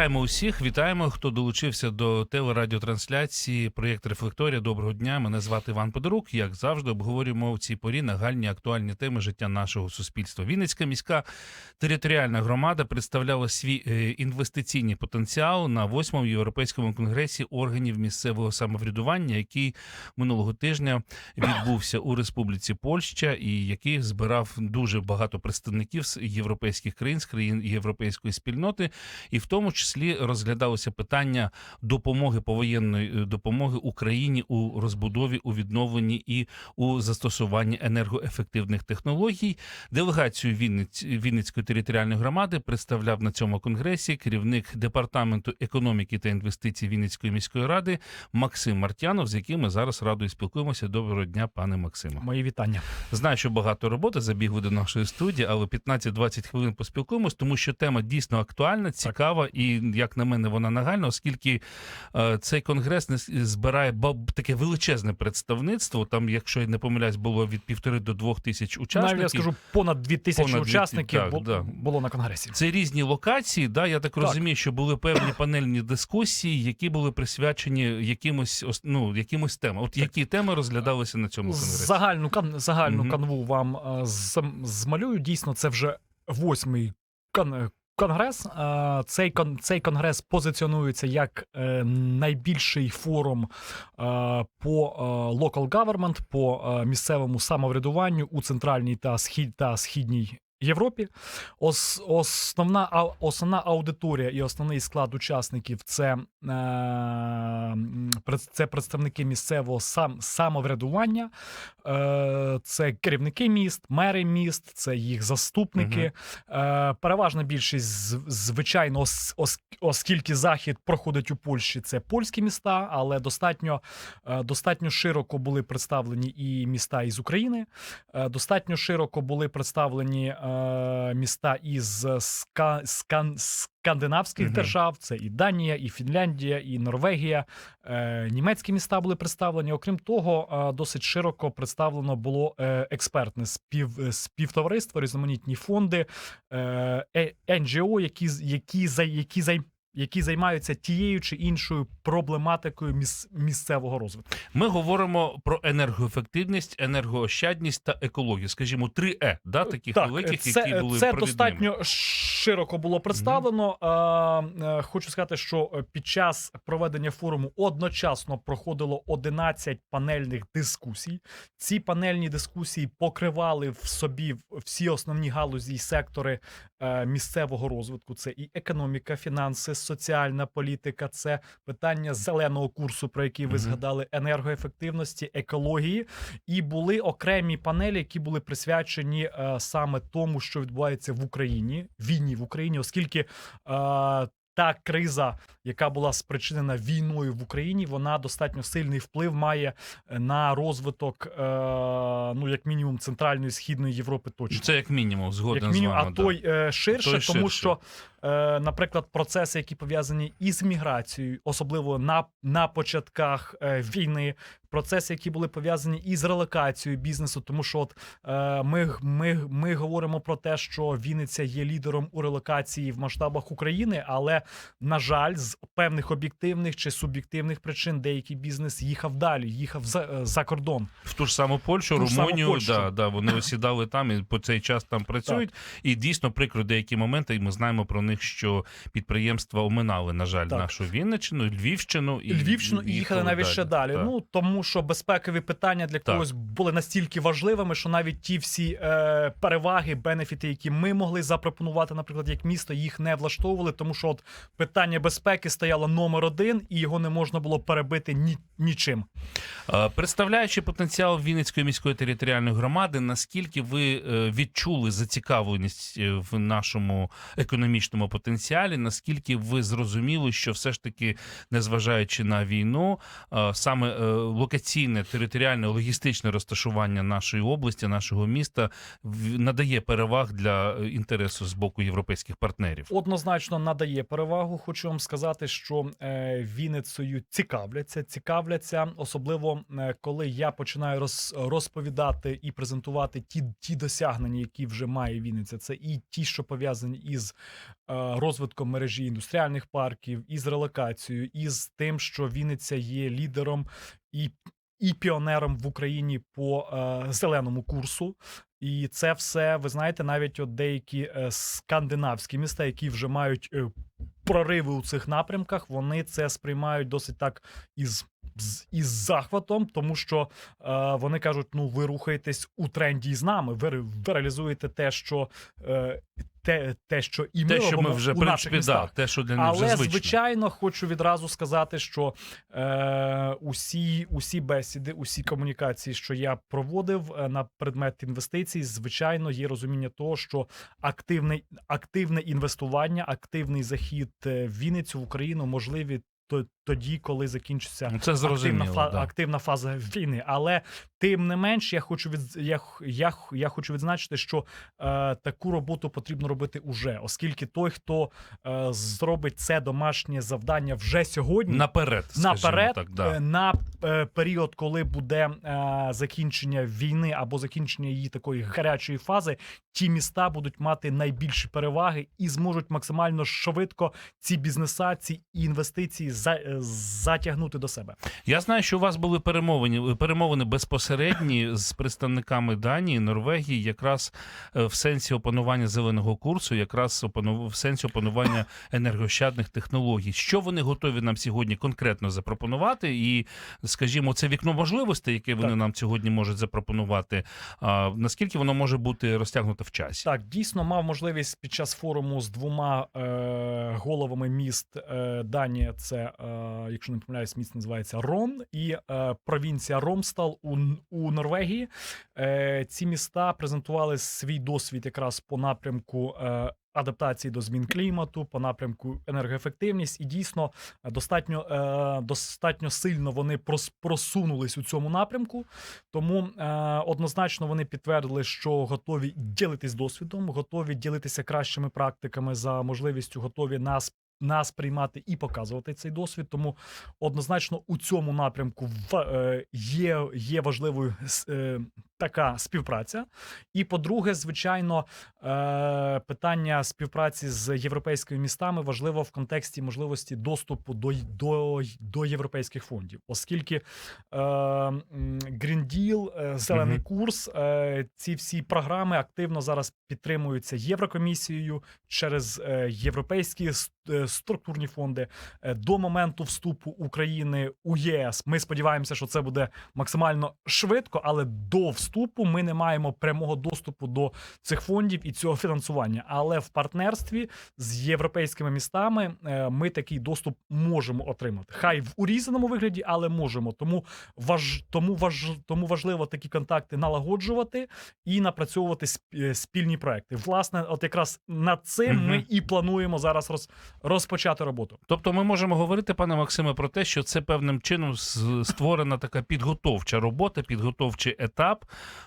Вітаємо усіх, вітаємо, хто долучився до телерадіотрансляції проєкт Рефлекторія. Доброго дня. Мене звати Іван Подорук. Як завжди, обговорюємо в цій порі нагальні актуальні теми життя нашого суспільства. Вінницька міська територіальна громада представляла свій е, інвестиційний потенціал на восьмому європейському конгресі органів місцевого самоврядування, який минулого тижня відбувся у Республіці Польща, і який збирав дуже багато представників з європейських країн, з країн європейської спільноти, і в тому числі розглядалося питання допомоги повоєнної е, допомоги Україні у розбудові, у відновленні і у застосуванні енергоефективних технологій. Делегацію Вінниць, Вінницької територіальної громади представляв на цьому конгресі керівник департаменту економіки та інвестицій Вінницької міської ради Максим Мартянов, з яким ми зараз радою спілкуємося. Доброго дня, пане Максиме. Мої вітання. Знаю, що багато роботи забігли до нашої студії, але 15-20 хвилин поспілкуємось, тому що тема дійсно актуальна, цікава, і як на мене, вона нагальна, оскільки е, цей конгрес не збирає таке величезне представництво. Там, якщо я не помиляюсь, було від півтори до двох тисяч учасників. Навіть я скажу, понад дві тисячі учасників так, бу- да. було на конгресі. Це різні локації. Да, я так, Так. розумію, що були певні панельні дискусії, які були присвячені якимось ну, якимось темам. От які теми розглядалися на цьому конгресі? Загальну кан загальну Мгм. канву вам е, змалюю. Дійсно, це вже восьмий конгрес. Е, Цей цей конгрес позиціонується як е, найбільший форум е, по local government, по місцевому самоврядуванню у центральній та схід та східній. Європі Ос, основна основна аудиторія і основний склад учасників це, е, це представники місцевого сам, самоврядування, е, це керівники міст, мери міст, це їх заступники. Е, переважна більшість, з- звичайно, ос, ос- оскільки захід проходить у Польщі, це польські міста, але достатньо, е, достатньо широко були представлені і міста із України. Е, Достатньо широко були представлені е, міста із ска, скан, скандинавських Мгм. держав. Це і Данія, і Фінляндія, і Норвегія. Е, Німецькі міста були представлені. Окрім того, е, досить широко представлено було е, експертне спів, е, співтовариство, різноманітні фонди, е, е, NGO, які, які, які, зай- які займаються тією чи іншою проблематикою міс, місцевого розвитку. Ми говоримо про енергоефективність, енергоощадність та екологію. Скажімо, три е, да, таких великих, це, які були це достатньо широко було представлено. Е, е, Хочу сказати, що е, під час проведення форуму одночасно проходило 11 панельних дискусій. Ці панельні дискусії покривали в собі всі основні галузі і сектори е, місцевого розвитку. Це і економіка, фінанси, соціальна політика, це питання зеленого курсу, про який ви Мгм. згадали, енергоефективності, екології. І були окремі панелі, які були присвячені е, саме тому, що відбувається в Україні, війні в Україні, оскільки е, та криза, яка була спричинена війною в Україні, вона достатньо сильний вплив має е, на розвиток, е, ну як мінімум, центральної східної Європи. Точно Це як мінімум, згоден як мінімум, з вами. а той е, ширше, Той тому ширше. що, е, наприклад, процеси, які пов'язані із міграцією, особливо на, на початках е, війни, процеси, які були пов'язані із релокацією бізнесу, тому що от е, ми, ми, ми говоримо про те, що Вінниця є лідером у релокації в масштабах України, але на жаль, з певних об'єктивних чи суб'єктивних причин деякий бізнес їхав далі, їхав за, е, за кордон. В ту ж саму Польщу, ту ж саму Румунію, Польщу. Да, да, вони осідали там і по цей час там працюють. І дійсно прикро деякі моменти, і ми знаємо про них, що підприємства оминали, на жаль, Так. нашу Вінниччину, Львівщину і Львівщину і їхали навіть ще далі. Так. Ну тому що безпекові питання для Так. когось були настільки важливими, що навіть ті всі е, переваги, бенефіти, які ми могли запропонувати, наприклад, як місто, їх не влаштовували, тому що от питання безпеки стояло номер один, і його не можна було перебити ні, нічим. Е, Представляючи потенціал Вінницької міської територіальної громади, наскільки ви е, відчули зацікавленість е, в нашому економічному потенціалі? Наскільки ви зрозуміли, що все ж таки, незважаючи на війну, саме локаційне територіальне логістичне розташування нашої області, нашого міста надає переваг для е, інтересу з боку європейських партнерів? Однозначно надає перевагу. Хочу вам сказати. що е, Вінницею цікавляться, цікавляться, особливо е, коли я починаю роз, розповідати і презентувати ті, ті досягнення, які вже має Вінниця. Це і ті, що пов'язані із розвитком мережі індустріальних парків, із релокацією, із тим, що Вінниця є лідером і. І піонером в Україні по е, зеленому курсу, і це все, ви знаєте, навіть от деякі е, скандинавські міста, які вже мають е, прориви у цих напрямках, вони це сприймають досить так із. Із захватом, тому що е, вони кажуть: ну ви рухаєтесь у тренді з нами. Ви, ви реалізуєте те, що е, те, те, що і ми Те, що робимо ми вже у в наших принципі, да, те, що для них вже Але звично. звичайно, хочу відразу сказати, що е, усі, усі бесіди, усі комунікації, що я проводив е, на предмет інвестицій, звичайно, є розуміння того, що активне, активне інвестування, активний захід е, в Вінницю в Україну можливі. То- Тоді, коли закінчиться Ну, це активна, фа- да. активна фаза війни. Але тим не менш, я хочу від я, я, я хочу відзначити, що е, таку роботу потрібно робити уже, оскільки той, хто е, зробить це домашнє завдання вже сьогодні. Наперед, Наперед, так, да. е, на е, період, коли буде е, закінчення війни або закінчення її такої гарячої фази, ті міста будуть мати найбільші переваги і зможуть максимально швидко ці бізнеса, ці інвестиції за, е, затягнути до себе. Я знаю, що у вас були перемовини, перемовини безпосередні з представниками Данії, Норвегії, якраз е, в сенсі опанування зеленого курсу, якраз в сенсі опанування енергощадних технологій. Що вони готові нам сьогодні конкретно запропонувати? І, скажімо, це вікно можливостей, яке вони Так. нам сьогодні можуть запропонувати. А, наскільки воно може бути розтягнуто в часі? Так, дійсно мав можливість під час форуму з двома е, головами міст е, Данія. Це, е, якщо не помиляюсь, міст називається Рон і е, провінція Ромстал у, у Норвегії. Е, ці міста презентували свій досвід якраз по напрямку. Адаптації до змін клімату по напрямку енергоефективність, і дійсно достатньо, достатньо сильно вони прос- просунулись у цьому напрямку. Тому однозначно вони підтвердили, що готові ділитись досвідом, готові ділитися кращими практиками за можливістю, готові нас. Нас приймати і показувати цей досвід, тому однозначно у цьому напрямку в, е, є, є важливою е, така співпраця. І по-друге, звичайно, е, питання співпраці з європейськими містами важливо в контексті можливості доступу до, до, до європейських фондів, оскільки е, м, Green Deal, е, зелений Мгм. курс, е, ці всі програми активно зараз підтримуються Єврокомісією через європейські структурні фонди. Е, До моменту вступу України у ЄС ми сподіваємося, що це буде максимально швидко, але до вступу ми не маємо прямого доступу до цих фондів і цього фінансування. Але в партнерстві з європейськими містами е, ми такий доступ можемо отримати. Хай в урізаному вигляді, але можемо. Тому важ, тому важ, тому важливо такі контакти налагоджувати і напрацьовувати е, спільні проекти. Власне, от якраз над цим ми і плануємо зараз роз, розпочати роботу. Тобто ми можемо говорити, пане Максиме, про те, що це певним чином створена така підготовча робота, підготовчий етап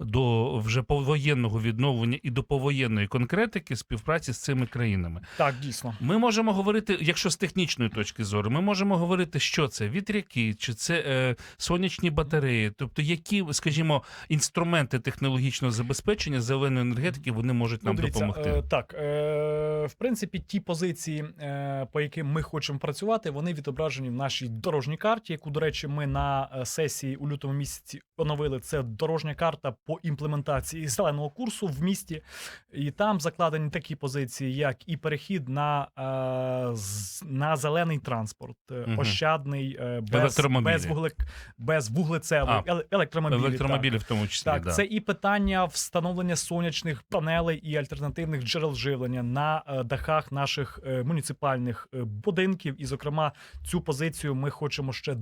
до вже повоєнного відновлення і до повоєнної конкретики співпраці з цими країнами. Так, дійсно. Ми можемо говорити, якщо з технічної точки зору, ми можемо говорити, що це вітряки, чи це е, сонячні батареї, тобто які, скажімо, інструменти технологічного забезпечення зеленої енергетики вони можуть нам Ну, дивіться, допомогти. Е, так, е, в принципі, ті позиції, е, по яким ми хочемо працювати, вони відображені в нашій дорожній карті, яку, до речі, ми на е, сесії у лютому місяці оновили. Це дорожня карта по імплементації зеленого курсу в місті. І там закладені такі позиції, як і перехід на, е, на зелений транспорт, е, Мгм. ощадний, е, без, без, вуглек, без вуглецевих, електромобілів. Електромобілі в тому числі. Так, да. це і питання встановлення сонячних панелей і альтернативних джерел живлення на е, дахах наших е, муніципальних е, будинків. І, зокрема, цю позицію ми хочемо ще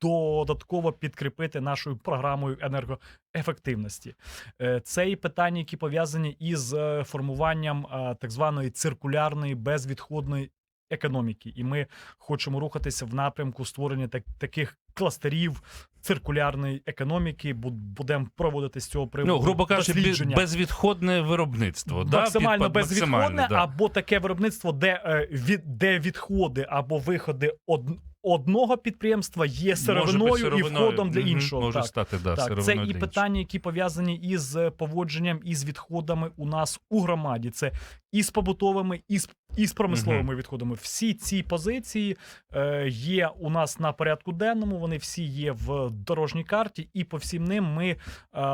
додатково підкріпити нашою програмою енергоефективності. Е, Це і питання, які пов'язані із е, формуванням так званої циркулярної безвідходної економіки, і ми хочемо рухатися в напрямку створення так, таких кластерів циркулярної економіки. бу- Будемо проводити з цього приводу Ну, грубо кажучи, безвідходне виробництво. максимально Під- безвідходне, максимальне, да. або таке виробництво, де, е, від, де відходи або виходи од, одного підприємства є сировиною, бути і входом для іншого. Може так. стати, да, Так, це і питання, які пов'язані із поводженням із відходами у нас у громаді. Це і з побутовими, і з, і з промисловими відходами. Всі ці позиції е, є у нас на порядку денному. Вони всі є в дорожній карті, і по всім ним ми е,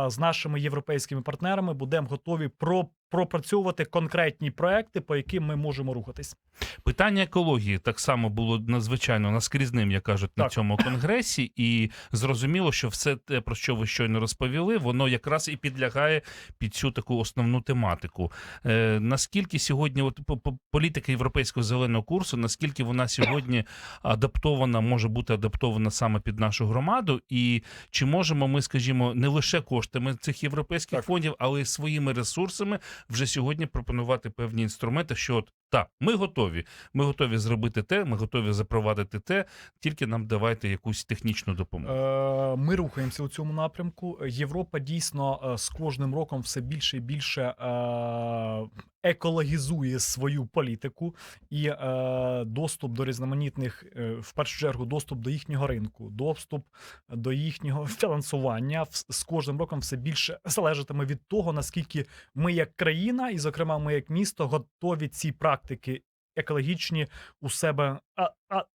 з нашими європейськими партнерами будемо готові про. Пропрацьовувати конкретні проекти, по яким ми можемо рухатись. Питання екології так само було надзвичайно наскрізним, як кажуть, на цьому конгресі, і зрозуміло, що все те, про що ви щойно розповіли, воно якраз і підлягає під цю таку основну тематику. Е, наскільки сьогодні, от по- по- політика європейського зеленого курсу, наскільки вона сьогодні адаптована, може бути адаптована саме під нашу громаду, і чи можемо ми, скажімо, не лише коштами цих європейських Так. фондів, але й своїми ресурсами вже сьогодні пропонувати певні інструменти, що от так, ми готові. Ми готові зробити те, ми готові запровадити те, тільки нам давайте якусь технічну допомогу. Е, Ми рухаємося у цьому напрямку. Європа дійсно е, з кожним роком все більше і більше е, екологізує свою політику і доступ до різноманітних, в першу чергу, доступ до їхнього ринку, доступ до їхнього фінансування з кожним роком все більше залежатиме від того, наскільки ми, як країна, і зокрема ми, як місто, готові ці практики екологічні у себе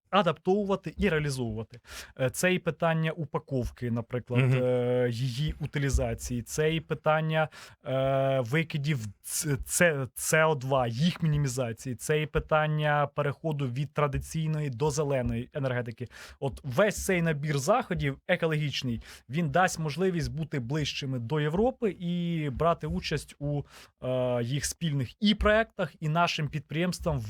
адаптовувати і реалізовувати. Е, Це і питання упаковки, наприклад, е, її утилізації, це і питання е, викидів Ц- Ц- СО2, їх мінімізації, це і питання переходу від традиційної до зеленої енергетики. От весь цей набір заходів екологічний він дасть можливість бути ближчими до Європи і брати участь у їх спільних і проектах, і нашим підприємствам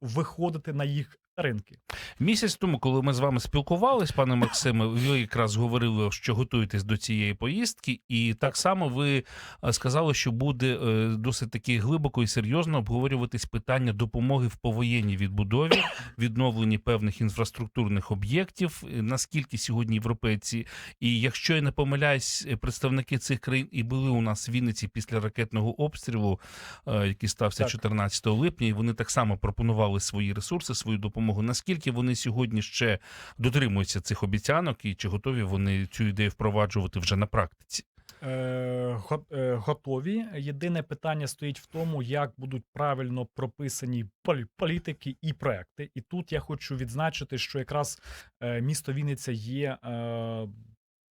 виходити на їх ринки. Місяць тому, коли ми з вами спілкувались, пане Максиме, ви якраз говорили, що готуєтесь до цієї поїздки, і так само ви е, сказали, що буде е, досить таки глибоко і серйозно обговорюватись питання допомоги в повоєнній відбудові, відновленні певних інфраструктурних об'єктів. Е, Наскільки сьогодні європейці, і якщо я не помиляюсь, представники цих країн і були у нас в Вінниці після ракетного обстрілу, який стався Так. 14 липня, і вони так само пропонували свої ресурси, свою допомогу. Наскільки вони сьогодні ще дотримуються цих обіцянок, і чи готові вони цю ідею впроваджувати вже на практиці? Е, е, готові. Єдине питання стоїть в тому, як будуть правильно прописані полі- політики і проекти. І тут я хочу відзначити, що якраз е, місто Вінниця є.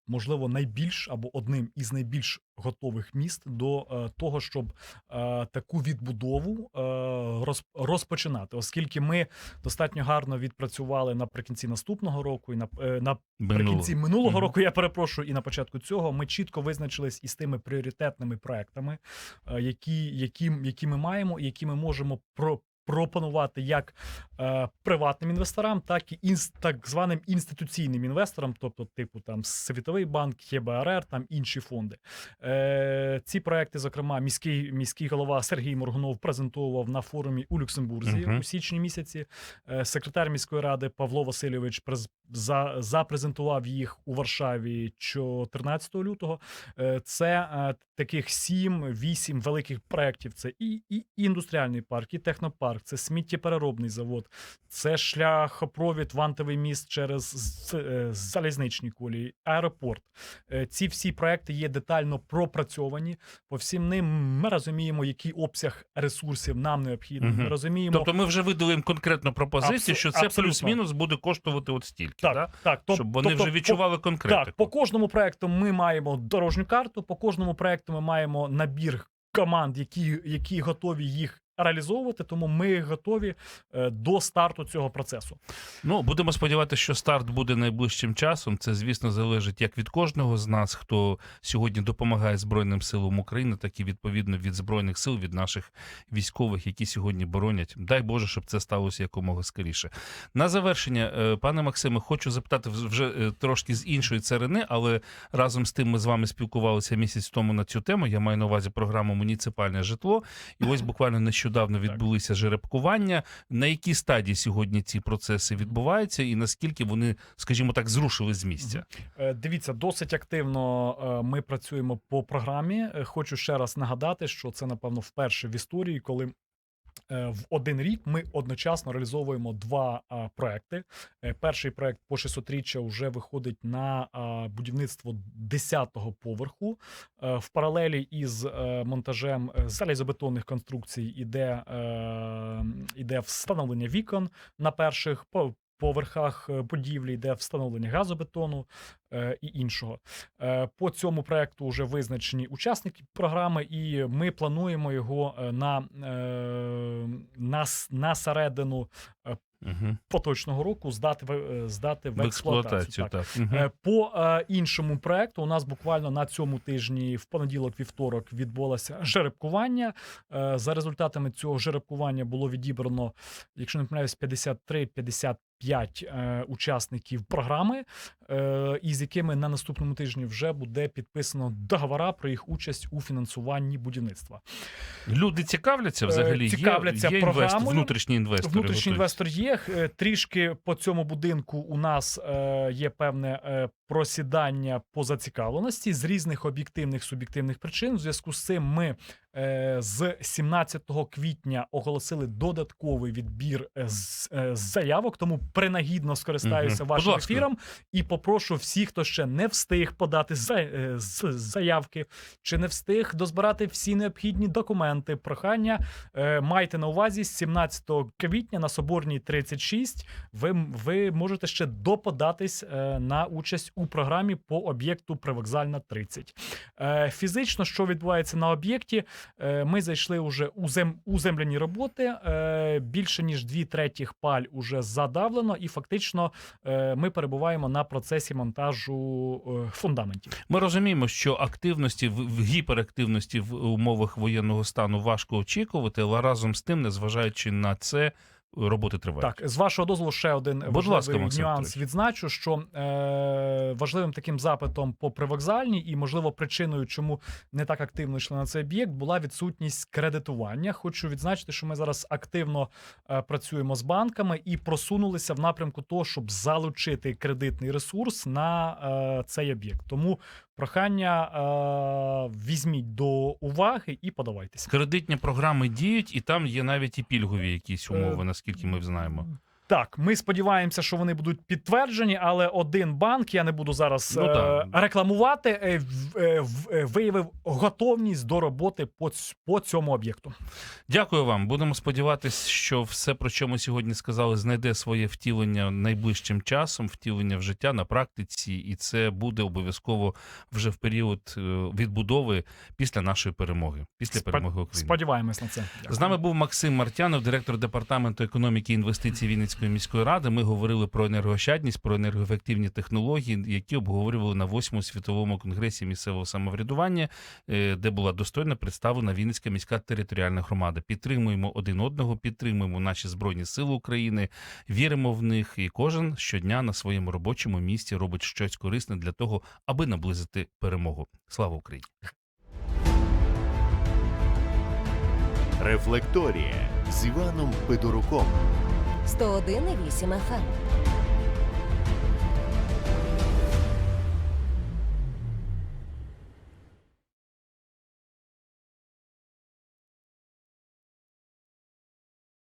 Можливо, найбільш або одним із найбільш готових міст до е, того, щоб е, таку відбудову е, роз, розпочинати, оскільки ми достатньо гарно відпрацювали наприкінці наступного року і на, на Наприкінці минулого Мгм. року я перепрошую, і на початку цього ми чітко визначились із тими пріоритетними проектами, які, які, які ми маємо, і які ми можемо про. Пропонувати як е, приватним інвесторам, так і інс, так званим інституційним інвесторам, тобто, типу там Світовий банк, ЄБРР, там інші фонди. Е, ці проекти, зокрема, міський міський голова Сергій Моргунов презентував на форумі у Люксембурзі Мгм. у січні місяці. Е, секретар міської ради Павло Васильович за, запрезентував їх у Варшаві 14 лютого. Е, Це е, таких 7-8 великих проєктів. Це і, і індустріальний парк, і технопарк, це сміттєпереробний завод, це шляхопровід, вантовий міст через е, залізничні колії, аеропорт. Ці всі проекти є детально пропрацьовані. По всім ним ми розуміємо, який обсяг ресурсів нам необхідний. Ми розуміємо, Тобто ми вже видалимо конкретну пропозицію, Абсо- що це плюс-мінус буде коштувати от стільки, так, да? так, тоб- щоб вони тобто вже відчували конкретику. Так, по кожному проекту ми маємо дорожню карту. По кожному проекту ми маємо набір команд, які, які готові їх реалізовувати. Тому ми готові е, до старту цього процесу. Ну, будемо сподіватися, що старт буде найближчим часом. Це, звісно, залежить як від кожного з нас, хто сьогодні допомагає Збройним силам України, так і відповідно від збройних сил, від наших військових, які сьогодні боронять. Дай Боже, щоб це сталося якомога скоріше. На завершення, е, пане Максиме, хочу запитати вже е, трошки з іншої царини, але разом з тим ми з вами спілкувалися місяць тому на цю тему. Я маю на увазі програму Муніципальне житло. І ось буквально нещодавно нещодавно відбулися жеребкування. На якій стадії сьогодні ці процеси відбуваються, і наскільки вони, скажімо так, зрушили з місця? Е, Дивіться, досить активно е, ми працюємо по програмі. Е, Хочу ще раз нагадати, що це напевно вперше в історії, коли. Е, В один рік ми одночасно реалізовуємо два проекти. Е, Перший проект по 600-річчя вже виходить на будівництво 10-го поверху. Е, В паралелі із монтажем залізобетонних конструкцій іде, іде встановлення вікон на перших по- поверхах е, будівлі, йде встановлення газобетону е, і іншого. Е, По цьому проекту вже визначені учасники програми, і ми плануємо його на, на, на середину Угу. поточного року здати в, здати в, В експлуатацію, Так. так. Е, По е, іншому проекту у нас буквально на цьому тижні, в понеділок-вівторок, відбулося жеребкування. Е, За результатами цього жеребкування було відібрано, якщо не помиляюсь, 53-55 е, учасників програми, е, із якими на наступному тижні вже буде підписано договора про їх участь у фінансуванні будівництва. Люди цікавляться Е, взагалі. цікавляться є, є інвестор, програмою. внутрішні інвестори. Внутрішній готують. інвестор є. Е, Трішки по цьому будинку у нас е, є певне е, просідання по зацікавленості з різних об'єктивних суб'єктивних причин. У зв'язку з цим ми е, з 17 квітня оголосили додатковий відбір е, з, е, з заявок. Тому принагідно скористаюся Мгм. вашим Будь ефіром і попрошу всіх, хто ще не встиг подати за, з- заявки, чи не встиг дозбирати всі необхідні документи. Прохання майте на увазі з 17 квітня на Соборній 36 ви, ви можете ще доподатись на участь у програмі по об'єкту Привокзальна 30. Е, фізично, що відбувається на об'єкті, е, ми зайшли уже у, зем, у земляні роботи. Е, більше ніж дві третіх паль уже задавлено, і фактично ми перебуваємо на процесі монтажу фундаментів. Ми розуміємо, що активності в гіперактивності в умовах воєнного стану важко очікувати, але разом з тим, незважаючи на це, роботи тривають. Так, з вашого дозволу, ще один Будь важливий ласка, нюанс відзначу, що е, важливим таким запитом по привокзальній і, можливо, причиною, чому не так активно йшли на цей об'єкт, була відсутність кредитування. Хочу відзначити, що ми зараз активно е, працюємо з банками і просунулися в напрямку того, щоб залучити кредитний ресурс на е, цей об'єкт. Тому прохання е, візьміть до уваги і подавайтеся. Кредитні програми діють, і там є навіть і пільгові якісь умови, Е, наскільки ми знаємо. Так, ми сподіваємося, що вони будуть підтверджені, але один банк, я не буду зараз Ну, е, рекламувати, е, е, е, виявив готовність до роботи по, по цьому об'єкту. Дякую вам. Будемо сподіватися, що все, про що ми сьогодні сказали, знайде своє втілення найближчим часом, втілення в життя на практиці, і це буде обов'язково вже в період е, відбудови після нашої перемоги, після Спо- перемоги України. Сподіваємось на це. З нами був Максим Мартянов, директор департаменту економіки і інвестицій Вінницької міської ради. Ми говорили про енергоощадність, про енергоефективні технології, які обговорювали на восьмому світовому конгресі місцевого самоврядування, е, де була достойно представлена Вінницька міська територіальна громада. Підтримуємо один одного, підтримуємо наші збройні сили України, віримо в них, і кожен щодня на своєму робочому місці робить щось корисне для того, аби наблизити перемогу. Слава Україні! Рефлекторія з Іваном Федоруком. 101,8 FM.